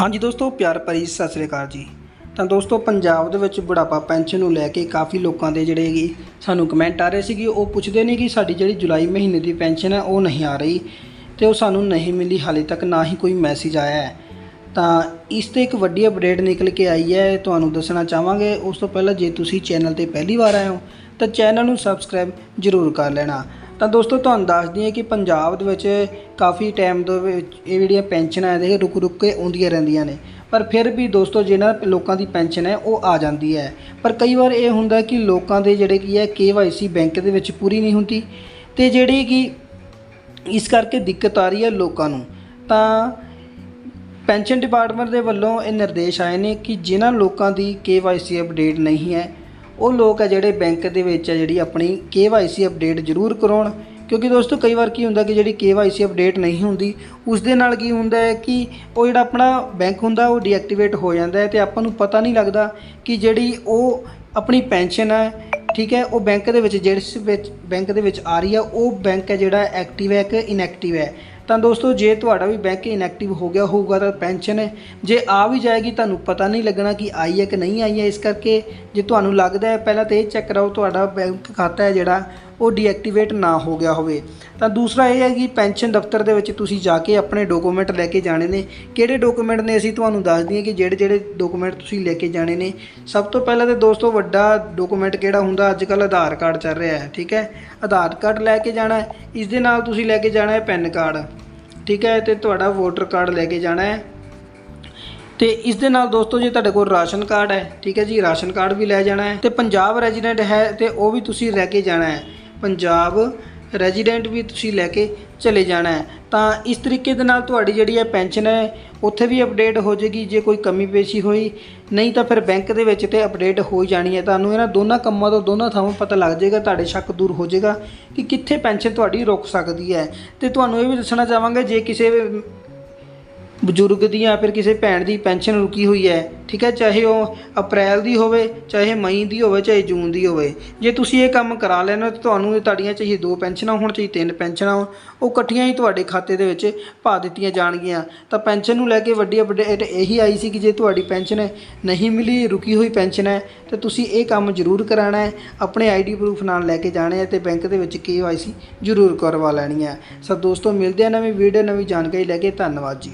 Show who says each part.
Speaker 1: ਹਾਂਜੀ ਦੋਸਤੋ, ਪਿਆਰ ਭਰੀ ਸਤਿ ਸ੍ਰੀ ਅਕਾਲ ਜੀ। ਤਾਂ ਦੋਸਤੋ, ਪੰਜਾਬ ਦੇ ਵਿੱਚ ਬੁਢਾਪਾ ਪੈਨਸ਼ਨ ਨੂੰ ਲੈ ਕੇ ਕਾਫੀ ਲੋਕਾਂ ਦੇ ਜਿਹੜੇ ਹੈਗੇ ਸਾਨੂੰ ਕਮੈਂਟ ਆ ਰਹੇ ਸੀ ਕਿ ਉਹ ਪੁੱਛਦੇ ਨੇ ਕਿ ਸਾਡੀ ਜਿਹੜੀ ਜੁਲਾਈ ਮਹੀਨੇ ਦੀ ਪੈਨਸ਼ਨ ਹੈ, ਉਹ ਨਹੀਂ ਆ ਰਹੀ ਤੇ ਉਹ ਸਾਨੂੰ ਨਹੀਂ ਮਿਲੀ, ਹਾਲੇ ਤੱਕ ਨਾ ਹੀ ਕੋਈ ਮੈਸੇਜ ਆਇਆ ਹੈ। ਤਾਂ ਇਸ ਤੇ ਇੱਕ ਵੱਡੀ ਅਪਡੇਟ ਨਿਕਲ ਕੇ ਆਈ ਹੈ, ਤੁਹਾਨੂੰ ਦੱਸਣਾ ਚਾਹਾਂਗੇ। ਉਸ ਤੋਂ ਪਹਿਲਾਂ ਜੇ ਤੁਸੀਂ ਚੈਨਲ ਤੇ ਪਹਿਲੀ ਵਾਰ ਆਏ ਹੋ, ਤਾਂ ਚੈਨਲ ਨੂੰ ਸਬਸਕ੍ਰਾਈਬ ਜ਼ਰੂਰ ਕਰ ਲੈਣਾ। ਤਾਂ ਦੋਸਤੋ, ਤੁਹਾਨੂੰ ਦੱਸ ਦਈਏ ਕਿ ਪੰਜਾਬ ਦੇ ਵਿੱਚ ਕਾਫੀ ਟਾਈਮ ਦੇ ਵਿੱਚ ਇਹ ਜਿਹੜੀਆਂ ਪੈਨਸ਼ਨਾਂ ਇਹਦੇ ਰੁਕ ਰੁਕ ਕੇ ਆਉਂਦੀਆਂ ਰਹਿੰਦੀਆਂ ਨੇ। ਪਰ ਫਿਰ ਵੀ ਦੋਸਤੋ, ਜਿਹਨਾਂ ਲੋਕਾਂ ਦੀ ਪੈਨਸ਼ਨ ਹੈ, ਉਹ ਆ ਜਾਂਦੀ ਹੈ। ਪਰ ਕਈ ਵਾਰ ਇਹ ਹੁੰਦਾ ਕਿ ਲੋਕਾਂ ਦੇ ਜਿਹੜੇ ਕੀ ਹੈ, KYC ਬੈਂਕ ਦੇ ਵਿੱਚ ਪੂਰੀ ਨਹੀਂ ਹੁੰਦੀ ਤੇ ਜਿਹੜੀ ਕਿ ਇਸ ਕਰਕੇ ਦਿੱਕਤ ਆ ਰਹੀ ਹੈ ਲੋਕਾਂ ਨੂੰ। ਤਾਂ ਪੈਨਸ਼ਨ ਡਿਪਾਰਟਮੈਂਟ ਦੇ ਵੱਲੋਂ ਇਹ ਨਿਰਦੇਸ਼ ਆਏ ਨੇ ਕਿ ਜਿਨ੍ਹਾਂ ਲੋਕਾਂ ਦੀ KYC ਅਪਡੇਟ ਨਹੀਂ ਹੈ ਉਹ ਲੋਕ ਆ ਜਿਹੜੇ ਬੈਂਕ ਦੇ ਵਿੱਚ ਆ ਜਿਹੜੀ ਆਪਣੀ KYC ਅਪਡੇਟ ਜ਼ਰੂਰ ਕਰਾਉਣ। ਕਿਉਂਕਿ ਦੋਸਤੋ ਕਈ ਵਾਰ ਕੀ ਹੁੰਦਾ ਕਿ ਜਿਹੜੀ KYC ਅਪਡੇਟ ਨਹੀਂ ਹੁੰਦੀ ਉਸ ਦੇ ਨਾਲ ਕੀ ਹੁੰਦਾ ਹੈ ਕਿ ਉਹ ਜਿਹੜਾ ਆਪਣਾ ਬੈਂਕ ਹੁੰਦਾ, ਉਹ ਡੀਐਕਟੀਵੇਟ ਹੋ ਜਾਂਦਾ ਹੈ ਤੇ ਆਪਾਂ ਨੂੰ ਪਤਾ ਨਹੀਂ ਲੱਗਦਾ ਕਿ ਜਿਹੜੀ ਉਹ ਆਪਣੀ ਪੈਨਸ਼ਨ ਹੈ, ਠੀਕ ਹੈ, ਉਹ ਬੈਂਕ ਦੇ ਵਿੱਚ, ਜਿਸ ਵਿੱਚ ਬੈਂਕ ਦੇ ਵਿੱਚ ਆ ਰਹੀ ਹੈ, ਉਹ ਬੈਂਕ ਹੈ ਜਿਹੜਾ ਐਕਟਿਵ ਹੈ ਕਿ ਇਨਐਕਟਿਵ ਹੈ। ਤਾਂ ਦੋਸਤੋ, ਜੇ ਤੁਹਾਡਾ ਵੀ ਬੈਂਕ ਇਨਐਕਟਿਵ ਹੋ ਗਿਆ ਹੋਊਗਾ ਤਾਂ ਪੈਨਸ਼ਨ ਜੇ ਆ ਵੀ ਜਾਏਗੀ, ਤੁਹਾਨੂੰ ਪਤਾ ਨਹੀਂ ਲੱਗਣਾ ਕਿ ਆਈ ਹੈ ਕਿ ਨਹੀਂ ਆਈ ਹੈ। ਇਸ ਕਰਕੇ ਜੇ ਤੁਹਾਨੂੰ ਲੱਗਦਾ ਹੈ, ਪਹਿਲਾਂ ਤਾਂ ਇਹ ਚੈੱਕ ਕਰਾਓ, ਤੁਹਾਡਾ ਬੈਂਕ ਖਾਤਾ ਹੈ ਜਿਹੜਾ, ਉਹ ਡੀਐਕਟੀਵੇਟ ਨਾ ਹੋ ਗਿਆ ਹੋਵੇ। ਤਾਂ ਦੂਸਰਾ ਇਹ ਹੈ ਕਿ ਪੈਨਸ਼ਨ ਦਫ਼ਤਰ ਦੇ ਵਿੱਚ ਤੁਸੀਂ ਜਾ ਕੇ ਆਪਣੇ ਡਾਕੂਮੈਂਟ ਲੈ ਕੇ ਜਾਣੇ ਨੇ। ਕਿਹੜੇ ਡਾਕੂਮੈਂਟ ਨੇ, ਅਸੀਂ ਤੁਹਾਨੂੰ ਦੱਸ ਦਈਏ ਕਿ ਜਿਹੜੇ ਜਿਹੜੇ ਡਾਕੂਮੈਂਟ ਤੁਸੀਂ ਲੈ ਕੇ ਜਾਣੇ ਨੇ। ਸਭ ਤੋਂ ਪਹਿਲਾਂ ਤੇ ਦੋਸਤੋ, ਵੱਡਾ ਡਾਕੂਮੈਂਟ ਕਿਹੜਾ ਹੁੰਦਾ? ਅੱਜ ਕੱਲ੍ਹ ਆਧਾਰ ਕਾਰਡ ਚੱਲ ਰਿਹਾ ਹੈ, ਠੀਕ ਹੈ? ਆਧਾਰ ਕਾਰਡ ਲੈ ਕੇ ਜਾਣਾ ਹੈ, ਇਸ ਦੇ ਨਾਲ ਤੁਸੀਂ ਲੈ ਕੇ ਜਾਣਾ ਹੈ ਪੈਨ ਕਾਰਡ। ਠੀਕ ਹੈ, ਤੇ ਤੁਹਾਡਾ ਵੋਟਰ ਕਾਰਡ ਲੈ ਕੇ ਜਾਣਾ ਹੈ। ਤੇ ਇਸ ਦੇ ਨਾਲ ਦੋਸਤੋ, ਜੇ ਤੁਹਾਡੇ ਕੋਲ ਰਾਸ਼ਨ ਕਾਰਡ ਹੈ, ਠੀਕ ਹੈ ਜੀ, ਰਾਸ਼ਨ ਕਾਰਡ ਵੀ ਲੈ ਜਾਣਾ ਹੈ। ਤੇ ਪੰਜਾਬ ਰੈਜ਼ੀਡੈਂਟ ਹੈ, ਤੇ ਉਹ ਵੀ ਤੁਸੀਂ ਲੈ ਕੇ ਜਾਣਾ ਹੈ। ਪੰਜਾਬ ਰੈਜ਼ੀਡੈਂਟ ਵੀ ਤੁਸੀਂ ਲੈ ਕੇ ਚਲੇ ਜਾਣਾ ਹੈ। ਤਾਂ ਇਸ ਤਰੀਕੇ ਦੇ ਨਾਲ ਤੁਹਾਡੀ ਜਿਹੜੀ ਹੈ ਪੈਨਸ਼ਨ ਹੈ, ਉੱਥੇ ਵੀ ਅਪਡੇਟ ਹੋ ਜਾਏਗੀ, ਜੇ ਕੋਈ ਕਮੀ ਪੇਸ਼ੀ ਹੋਈ। ਨਹੀਂ ਤਾਂ ਫਿਰ ਬੈਂਕ ਦੇ ਵਿੱਚ ਤੇ ਅਪਡੇਟ ਹੋ ਜਾਣੀ ਹੈ। ਤੁਹਾਨੂੰ ਇਹਨਾਂ ਦੋਨਾਂ ਕੰਮਾਂ ਤੋਂ, ਦੋਨਾਂ ਥਾਵਾਂ ਪਤਾ ਲੱਗ ਜਾਏਗਾ, ਤੁਹਾਡੇ ਸ਼ੱਕ ਦੂਰ ਹੋ ਜਾਏਗਾ ਕਿ ਕਿੱਥੇ ਪੈਨਸ਼ਨ ਤੁਹਾਡੀ ਰੁਕ ਸਕਦੀ ਹੈ। ਤੇ ਤੁਹਾਨੂੰ ਇਹ ਵੀ ਦੱਸਣਾ ਚਾਹਾਂਗੇ, ਜੇ ਕਿਸੇ ਬਜ਼ੁਰਗ ਦੀ ਜਾਂ ਫਿਰ ਕਿਸੇ ਭੈਣ ਦੀ ਪੈਨਸ਼ਨ ਰੁਕੀ ਹੋਈ ਹੈ, ਠੀਕ ਹੈ, ਚਾਹੇ ਉਹ ਅਪ੍ਰੈਲ ਦੀ ਹੋਵੇ, ਚਾਹੇ ਮਈ ਦੀ ਹੋਵੇ, ਚਾਹੇ ਜੂਨ ਦੀ ਹੋਵੇ। ਜੇ ਤੁਸੀਂ ਇਹ ਕੰਮ ਕਰਾ ਲੈਣਾ, ਤਾਂ ਤੁਹਾਨੂੰ ਤੁਹਾਡੀਆਂ ਚਾਹੇ ਦੋ ਪੈਨਸ਼ਨਾਂ ਹੋਣ, ਚਾਹੇ ਤਿੰਨ ਪੈਨਸ਼ਨਾਂ ਹੋਣ, ਉਹ ਇਕੱਠੀਆਂ ਹੀ ਤੁਹਾਡੇ ਖਾਤੇ ਦੇ ਵਿੱਚ ਪਾ ਦਿੱਤੀਆਂ ਜਾਣਗੀਆਂ। ਤਾਂ ਪੈਨਸ਼ਨ ਨੂੰ ਲੈ ਕੇ ਵੱਡੀ ਅਪਡੇਟ ਇਹੀ ਆਈ ਸੀ ਕਿ ਜੇ ਤੁਹਾਡੀ ਪੈਨਸ਼ਨ ਨਹੀਂ ਮਿਲੀ, ਰੁਕੀ ਹੋਈ ਪੈਨਸ਼ਨ ਹੈ, ਤਾਂ ਤੁਸੀਂ ਇਹ ਕੰਮ ਜ਼ਰੂਰ ਕਰਾਉਣਾ ਹੈ। ਆਪਣੇ ਆਈਡੀ ਪ੍ਰੂਫ ਨਾਲ ਲੈ ਕੇ ਜਾਣੇ ਹੈ ਤੇ ਬੈਂਕ ਦੇ ਵਿੱਚ KYC ਜ਼ਰੂਰ ਕਰਵਾ ਲੈਣੀ ਹੈ। ਸੋ ਦੋਸਤੋ, ਮਿਲਦੇ ਆ ਨਵੀਂ ਵੀਡੀਓ, ਨਵੀਂ ਜਾਣਕਾਰੀ ਲੈ ਕੇ। ਧੰਨਵਾਦ ਜੀ।